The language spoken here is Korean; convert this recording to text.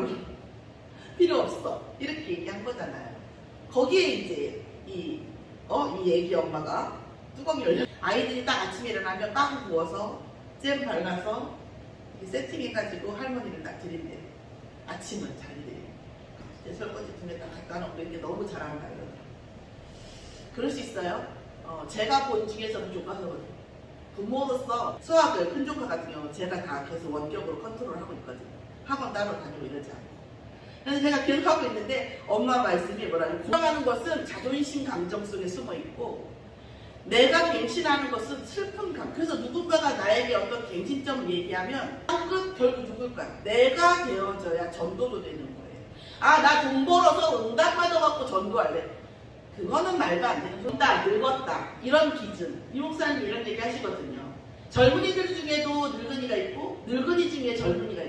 말로 필요 없어 이렇게 얘기한 거잖아요. 거기에 이제 이 어, 이 애기 엄마가 뚜껑이 열려 아이들이 딱 아침에 일어나면 빵 구워서 잼 발라서 세팅해가지고 할머니를 딱 드린대. 아침은 자기들이. 이제 설거지 등에 딱 갖다 놓고 이게 너무 잘한다 이러더라고. 그럴 수 있어요. 어, 제가 본 중에서는 교과서거든요. 부모로서 수학을 큰 조카 같은 경우 제가 다 계속 원격으로 컨트롤하고. 학원 따로 다니고 이러지 않고. 그래서 제가 기억하고 있는데 엄마 말씀이 뭐라고 공부하는 것은 자존심 감정 속에 숨어 있고 내가 갱신하는 것은 슬픈 감. 그래서 누군가가 나에게 어떤 갱신점 얘기하면 끝 결국 누굴까? 내가 되어져야 전도도 되는 거예요. 아 나 돈 벌어서 응답 받아갖고 전도할래. 그거는 말도 안 되는 소리다. 늙었다. 이런 기준. 이 목사님 이런 얘기 하시거든요. 젊은이들 중에도 늙은이가 있고 늙은이 중에 젊은이가